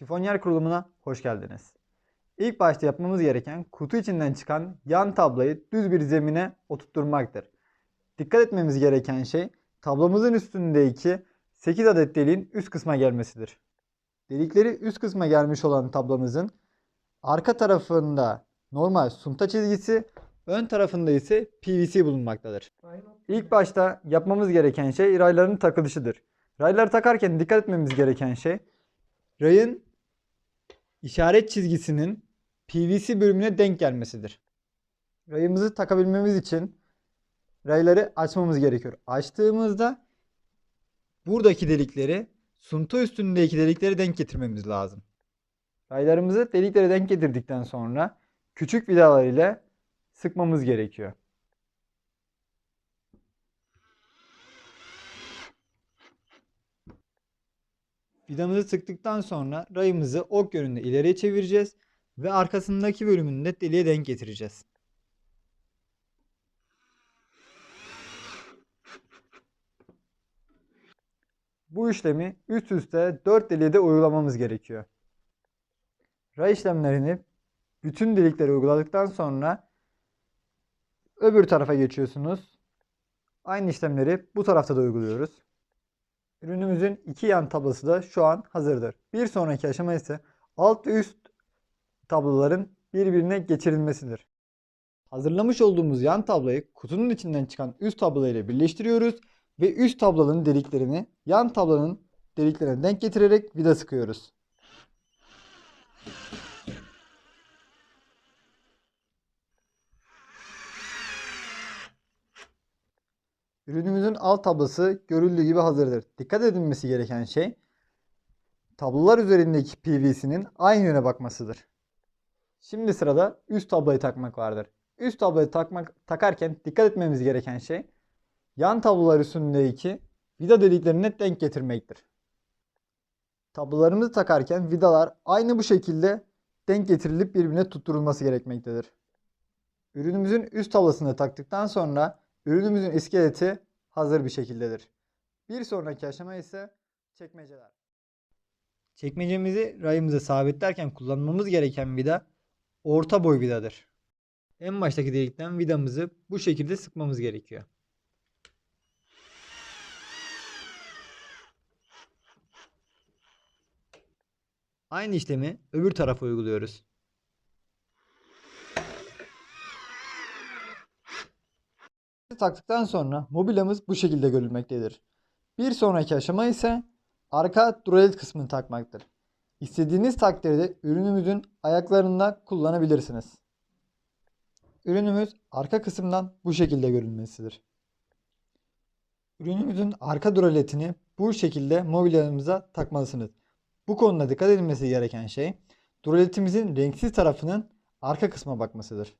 Şifonyer kurulumuna hoş geldiniz. İlk başta yapmamız gereken kutu içinden çıkan yan tablayı düz bir zemine oturtturmaktır. Dikkat etmemiz gereken şey tablomuzun üstündeki 8 adet deliğin üst kısma gelmesidir. Delikleri üst kısma gelmiş olan tablomuzun arka tarafında normal sunta çizgisi, ön tarafında ise PVC bulunmaktadır. İlk başta yapmamız gereken şey rayların takılışıdır. Rayları takarken dikkat etmemiz gereken şey rayın işaret çizgisinin PVC bölümüne denk gelmesidir. Rayımızı takabilmemiz için rayları açmamız gerekiyor. Açtığımızda buradaki delikleri sunta üstündeki delikleri denk getirmemiz lazım. Raylarımızı deliklere denk getirdikten sonra küçük vidalar ile sıkmamız gerekiyor. Vidamızı sıktıktan sonra rayımızı ok yönünde ileriye çevireceğiz ve arkasındaki bölümünü de deliğe denk getireceğiz. Bu işlemi üst üste 4 deliğe de uygulamamız gerekiyor. Ray işlemlerini bütün deliklere uyguladıktan sonra öbür tarafa geçiyorsunuz. Aynı işlemleri bu tarafta da uyguluyoruz. Ürünümüzün iki yan tablosu da şu an hazırdır. Bir sonraki aşama ise alt ve üst tabloların birbirine geçirilmesidir. Hazırlamış olduğumuz yan tabloyu kutunun içinden çıkan üst tablo ile birleştiriyoruz ve üst tablonun deliklerini yan tablonun deliklerine denk getirerek vida sıkıyoruz. Ürünümüzün alt tablosu görüldüğü gibi hazırdır. Dikkat edilmesi gereken şey tablolar üzerindeki PVC'nin aynı yöne bakmasıdır. Şimdi sırada üst tabloyu takmak vardır. Üst tabloyu takmak takarken dikkat etmemiz gereken şey yan tablolar üstündeki vida deliklerine denk getirmektir. Tablolarımızı takarken vidalar aynı bu şekilde denk getirilip birbirine tutturulması gerekmektedir. Ürünümüzün üst tablosunu taktıktan sonra ürünümüzün iskeleti hazır bir şekildedir. Bir sonraki aşama ise çekmeceler. Çekmecemizi rayımıza sabitlerken kullanmamız gereken vida orta boy vidadır. En baştaki delikten vidamızı bu şekilde sıkmamız gerekiyor. Aynı işlemi öbür tarafa uyguluyoruz. Taktıktan sonra mobilyamız bu şekilde görülmektedir. Bir sonraki aşama ise arka duralet kısmını takmaktır. İstediğiniz takdirde ürünümüzün ayaklarında kullanabilirsiniz. Ürünümüz arka kısımdan bu şekilde görülmesidir. Ürünümüzün arka duraletini bu şekilde mobilyamıza takmalısınız. Bu konuda dikkat edilmesi gereken şey duraletimizin renksiz tarafının arka kısma bakmasıdır.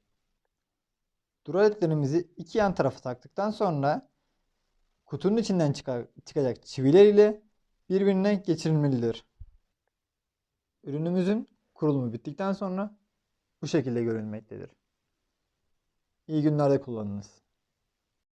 Duraletlerimizi iki yan tarafa taktıktan sonra kutunun içinden çıkacak çiviler ile birbirine geçirilmelidir. Ürünümüzün kurulumu bittikten sonra bu şekilde görünmektedir. İyi günlerde kullanınız.